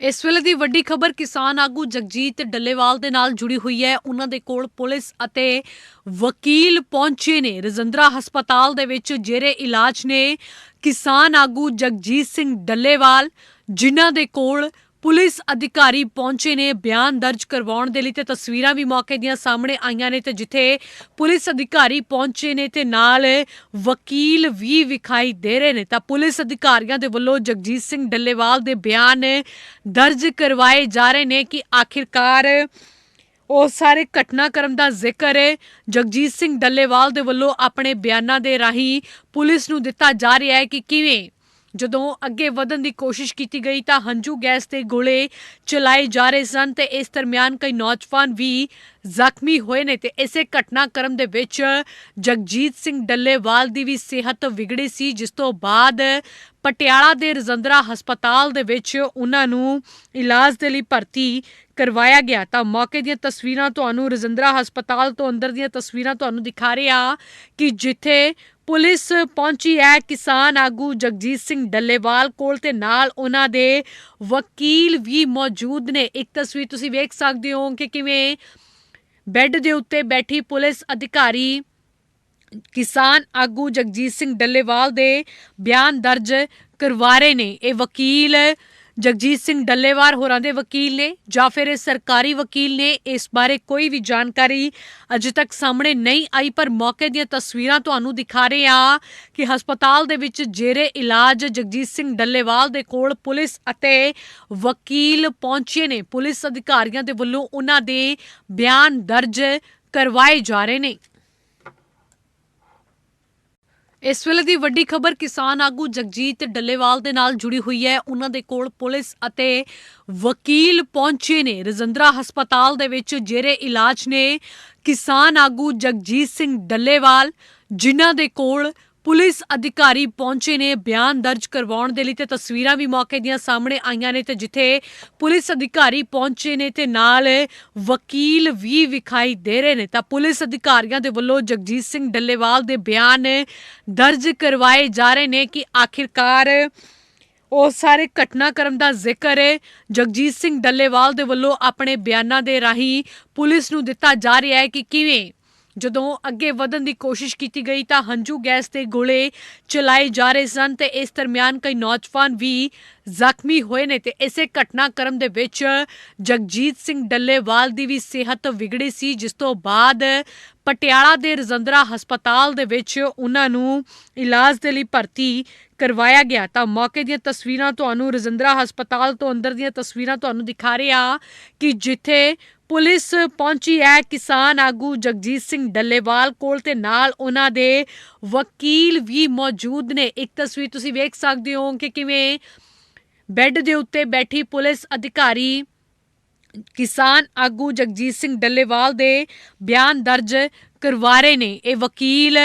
ਇਸ ਵੇਲੇ ਦੀ ਵੱਡੀ ਖਬਰ ਕਿਸਾਨ ਆਗੂ ਜਗਜੀਤ ਡੱਲੇਵਾਲ ਦੇ ਨਾਲ ਜੁੜੀ ਹੋਈ ਹੈ। ਉਹਨਾਂ ਦੇ ਕੋਲ ਪੁਲਿਸ ਅਤੇ ਵਕੀਲ ਪਹੁੰਚੇ ਨੇ। ਰਜਿੰਦਰਾ ਹਸਪਤਾਲ ਦੇ ਵਿੱਚ ਜੇਰੇ ਇਲਾਜ ਨੇ, ਕਿਸਾਨ ਆਗੂ ਜਗਜੀਤ ਸਿੰਘ ਡੱਲੇਵਾਲ, ਜਿਨ੍ਹਾਂ ਦੇ ਕੋਲ ਪੁਲਿਸ ਅਧਿਕਾਰੀ ਪਹੁੰਚੇ ਨੇ, ਬਿਆਨ ਦਰਜ ਕਰਵਾਉਣ ਦੇ ਲਈ ਤੇ ਤਸਵੀਰਾਂ ਵੀ ਮੌਕੇ ਦੀਆਂ ਸਾਹਮਣੇ ਆਈਆਂ ਨੇ ਤੇ ਜਿੱਥੇ ਪੁਲਿਸ ਅਧਿਕਾਰੀ ਪਹੁੰਚੇ ਨੇ ਤੇ ਨਾਲ ਵਕੀਲ ਵੀ ਵਿਖਾਈ ਦੇ ਰਹੇ ਨੇ। ਤਾਂ ਪੁਲਿਸ ਅਧਿਕਾਰੀਆਂ ਦੇ ਵੱਲੋਂ ਜਗਜੀਤ ਸਿੰਘ ਡੱਲੇਵਾਲ ਦੇ ਬਿਆਨ ਦਰਜ ਕਰਵਾਏ ਜਾ ਰਹੇ ਨੇ ਕਿ ਆਖਿਰਕਾਰ ਉਹ ਸਾਰੇ ਘਟਨਾਕ੍ਰਮ ਦਾ ਜ਼ਿਕਰ ਜਗਜੀਤ ਸਿੰਘ ਡੱਲੇਵਾਲ ਦੇ ਵੱਲੋਂ ਆਪਣੇ ਬਿਆਨਾਂ ਦੇ ਰਾਹੀਂ ਪੁਲਿਸ ਨੂੰ ਦਿੱਤਾ ਜਾ ਰਿਹਾ ਹੈ ਕਿ ਕਿਵੇਂ ਜਦੋਂ ਅੱਗੇ ਵਧਣ ਦੀ ਕੋਸ਼ਿਸ਼ ਕੀਤੀ ਗਈ ਤਾਂ ਹੰਝੂ ਗੈਸ ਦੇ ਗੋਲੇ ਚਲਾਏ ਜਾ ਰਹੇ ਸਨ ਤੇ ਇਸ ਦਰਮਿਆਨ ਕਈ ਨੌਜਵਾਨ ਵੀ ਜ਼ਖਮੀ ਹੋਏ ਨੇ ਤੇ ਇਸੇ ਘਟਨਾਕ੍ਰਮ ਦੇ ਵਿੱਚ ਜਗਜੀਤ ਸਿੰਘ ਡੱਲੇਵਾਲ ਦੀ ਵੀ ਸਿਹਤ ਵਿਗੜੀ ਸੀ, ਜਿਸ ਤੋਂ ਬਾਅਦ ਪਟਿਆਲਾ ਦੇ ਰਜਿੰਦਰਾ ਹਸਪਤਾਲ ਦੇ ਵਿੱਚ ਉਹਨਾਂ ਨੂੰ ਇਲਾਜ ਦੇ ਲਈ ਭਰਤੀ ਕਰਵਾਇਆ ਗਿਆ। ਤਾਂ ਮੌਕੇ ਦੀਆਂ ਤਸਵੀਰਾਂ ਤੁਹਾਨੂੰ ਰਜਿੰਦਰਾ ਹਸਪਤਾਲ ਤੋਂ ਅੰਦਰ ਦੀਆਂ ਤਸਵੀਰਾਂ ਤੁਹਾਨੂੰ ਦਿਖਾ ਰਿਹਾ ਕਿ ਜਿੱਥੇ ਪੁਲਿਸ ਪਹੁੰਚੀ ਹੈ ਕਿਸਾਨ ਆਗੂ ਜਗਜੀਤ ਸਿੰਘ ਡੱਲੇਵਾਲ ਕੋਲ ਤੇ ਨਾਲ ਉਹਨਾਂ ਦੇ ਵਕੀਲ ਵੀ ਮੌਜੂਦ ਨੇ। ਇੱਕ ਤਸਵੀਰ ਤੁਸੀਂ ਵੇਖ ਸਕਦੇ ਹੋ ਕਿ ਕਿਵੇਂ ਬੈੱਡ ਦੇ ਉੱਤੇ ਬੈਠੀ ਪੁਲਿਸ ਅਧਿਕਾਰੀ ਕਿਸਾਨ ਆਗੂ ਜਗਜੀਤ ਸਿੰਘ ਡੱਲੇਵਾਲ ਦੇ ਬਿਆਨ ਦਰਜ ਕਰਵਾ ਰਹੇ ਨੇ। ਇਹ ਵਕੀਲ ਜਗਜੀਤ ਸਿੰਘ ਡੱਲੇਵਾਲ ਹੋਰਾਂ ਦੇ ਵਕੀਲ ਨੇ ਜਾਂ ਫਿਰ ਇਹ ਸਰਕਾਰੀ ਵਕੀਲ ਨੇ, ਇਸ ਬਾਰੇ ਕੋਈ ਵੀ ਜਾਣਕਾਰੀ ਅਜੇ ਤੱਕ ਸਾਹਮਣੇ ਨਹੀਂ ਆਈ, ਪਰ ਮੌਕੇ ਦੀਆਂ ਤਸਵੀਰਾਂ ਤੁਹਾਨੂੰ ਦਿਖਾ ਰਹੇ ਹਾਂ ਕਿ ਹਸਪਤਾਲ ਦੇ ਵਿੱਚ ਜੇਰੇ ਇਲਾਜ ਜਗਜੀਤ ਸਿੰਘ ਡੱਲੇਵਾਲ ਦੇ ਕੋਲ ਪੁਲਿਸ ਅਤੇ ਵਕੀਲ ਪਹੁੰਚੇ ਨੇ। ਪੁਲਿਸ ਅਧਿਕਾਰੀਆਂ ਦੇ ਵੱਲੋਂ ਉਹਨਾਂ ਦੇ ਬਿਆਨ ਦਰਜ ਕਰਵਾਏ ਜਾ ਰਹੇ ਨੇ। ਇਸ ਵੇਲੇ ਦੀ ਵੱਡੀ ਖਬਰ ਕਿਸਾਨ ਆਗੂ ਜਗਜੀਤ ਡੱਲੇਵਾਲ ਦੇ ਨਾਲ ਜੁੜੀ ਹੋਈ ਹੈ। ਉਹਨਾਂ ਦੇ ਕੋਲ ਪੁਲਿਸ ਅਤੇ ਵਕੀਲ ਪਹੁੰਚੇ ਨੇ। ਰਜਿੰਦਰਾ ਹਸਪਤਾਲ ਦੇ ਵਿੱਚ ਜੇਰੇ ਇਲਾਜ ਨੇ, ਕਿਸਾਨ ਆਗੂ ਜਗਜੀਤ ਸਿੰਘ ਡੱਲੇਵਾਲ, ਜਿਨ੍ਹਾਂ ਦੇ ਕੋਲ ਪੁਲਿਸ ਅਧਿਕਾਰੀ ਪਹੁੰਚੇ ਨੇ, ਬਿਆਨ ਦਰਜ ਕਰਵਾਉਣ ਦੇ ਲਈ ਤੇ ਤਸਵੀਰਾਂ ਵੀ ਮੌਕੇ ਦੀਆਂ ਸਾਹਮਣੇ ਆਈਆਂ ਨੇ ਤੇ ਜਿੱਥੇ ਪੁਲਿਸ ਅਧਿਕਾਰੀ ਪਹੁੰਚੇ ਨੇ ਤੇ ਨਾਲ ਵਕੀਲ ਵੀ ਵਿਖਾਈ ਦੇ ਰਹੇ ਨੇ। ਤਾਂ ਪੁਲਿਸ ਅਧਿਕਾਰੀਆਂ ਦੇ ਵੱਲੋਂ ਜਗਜੀਤ ਸਿੰਘ ਡੱਲੇਵਾਲ ਦੇ ਬਿਆਨ ਦਰਜ ਕਰਵਾਏ ਜਾ ਰਹੇ ਨੇ ਕਿ ਆਖਿਰਕਾਰ ਉਹ ਸਾਰੇ ਘਟਨਾਕ੍ਰਮ ਦਾ ਜ਼ਿਕਰ ਜਗਜੀਤ ਸਿੰਘ ਡੱਲੇਵਾਲ ਦੇ ਵੱਲੋਂ ਆਪਣੇ ਬਿਆਨਾਂ ਦੇ ਰਾਹੀਂ ਪੁਲਿਸ ਨੂੰ ਦਿੱਤਾ ਜਾ ਰਿਹਾ ਹੈ ਕਿ ਕਿਵੇਂ ਜਦੋਂ ਅੱਗੇ ਵਧਣ ਦੀ ਕੋਸ਼ਿਸ਼ ਕੀਤੀ ਗਈ ਤਾਂ ਹੰਝੂ ਗੈਸ ਤੇ ਗੋਲੇ ਚਲਾਏ ਜਾ ਰਹੇ ਸਨ ਤੇ ਇਸ ਦਰਮਿਆਨ ਕਈ ਨੌਜਵਾਨ ਵੀ ਜ਼ਖਮੀ ਹੋਏ ਨੇ ਤੇ ਇਸੇ ਘਟਨਾਕ੍ਰਮ ਦੇ ਵਿੱਚ ਜਗਜੀਤ ਸਿੰਘ ਡੱਲੇਵਾਲ ਦੀ ਵੀ ਸਿਹਤ ਵਿਗੜੀ ਸੀ, ਜਿਸ ਤੋਂ ਬਾਅਦ ਪਟਿਆਲਾ ਦੇ ਰਜਿੰਦਰਾ ਹਸਪਤਾਲ ਦੇ ਵਿੱਚ ਉਹਨਾਂ ਨੂੰ ਇਲਾਜ ਦੇ ਲਈ ਭਰਤੀ ਕਰਵਾਇਆ ਗਿਆ। ਤਾਂ ਮੌਕੇ ਦੀਆਂ ਤਸਵੀਰਾਂ ਤੁਹਾਨੂੰ ਰਜਿੰਦਰਾ ਹਸਪਤਾਲ ਤੋਂ ਅੰਦਰ ਦੀਆਂ ਤਸਵੀਰਾਂ ਤੁਹਾਨੂੰ ਦਿਖਾ ਰਹੇ ਹਾਂ ਕਿ ਜਿੱਥੇ ਪੁਲਿਸ ਪਹੁੰਚੀ ਹੈ ਕਿਸਾਨ ਆਗੂ ਜਗਜੀਤ ਸਿੰਘ ਡੱਲੇਵਾਲ ਕੋਲ ਤੇ ਨਾਲ ਉਹਨਾਂ ਦੇ ਵਕੀਲ ਵੀ ਮੌਜੂਦ ਨੇ। ਇੱਕ ਤਸਵੀਰ ਤੁਸੀਂ ਵੇਖ ਸਕਦੇ ਹੋ ਕਿ ਕਿਵੇਂ ਬੈੱਡ ਦੇ ਉੱਤੇ ਬੈਠੀ ਪੁਲਿਸ ਅਧਿਕਾਰੀ ਕਿਸਾਨ ਆਗੂ ਜਗਜੀਤ ਸਿੰਘ ਡੱਲੇਵਾਲ ਦੇ ਬਿਆਨ ਦਰਜ ਕਰਵਾ ਰਹੇ ਨੇ। ਇਹ ਵਕੀਲ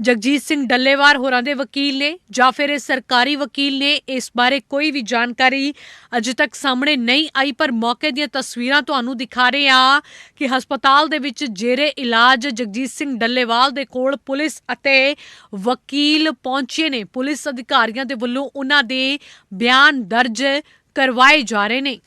ਜਗਜੀਤ ਸਿੰਘ ਡੱਲੇਵਾਲ ਹੋਰਾਂ ਦੇ ਵਕੀਲ ਨੇ ਜਾਂ ਫਿਰ ਇਹ ਸਰਕਾਰੀ ਵਕੀਲ ਨੇ, ਇਸ ਬਾਰੇ ਕੋਈ ਵੀ ਜਾਣਕਾਰੀ ਅਜੇ ਤੱਕ ਸਾਹਮਣੇ ਨਹੀਂ ਆਈ, ਪਰ ਮੌਕੇ ਦੀਆਂ ਤਸਵੀਰਾਂ ਤੁਹਾਨੂੰ ਦਿਖਾ ਰਹੇ ਹਾਂ ਕਿ ਹਸਪਤਾਲ ਦੇ ਵਿੱਚ ਜੇਰੇ ਇਲਾਜ ਜਗਜੀਤ ਸਿੰਘ ਡੱਲੇਵਾਲ ਦੇ ਕੋਲ ਪੁਲਿਸ ਅਤੇ ਵਕੀਲ ਪਹੁੰਚੇ ਨੇ। ਪੁਲਿਸ ਅਧਿਕਾਰੀਆਂ ਦੇ ਵੱਲੋਂ ਉਹਨਾਂ ਦੇ ਬਿਆਨ ਦਰਜ ਕਰਵਾਏ ਜਾ ਰਹੇ ਨੇ।